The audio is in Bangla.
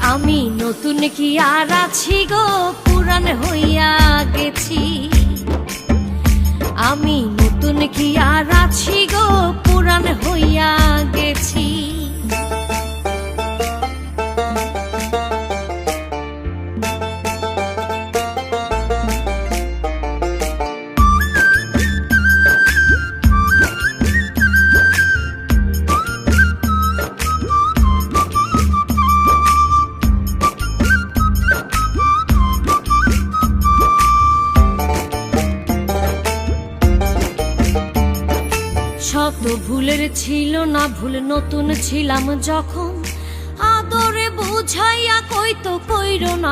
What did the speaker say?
আমি নতুন কি আর আছি গো? পুরান হইয়া গেছি। আমি শত ভুলের ছিল না ভুল নতুন ছিলাম যখন। আদরে বুঝাইয়া কই তো কইরো না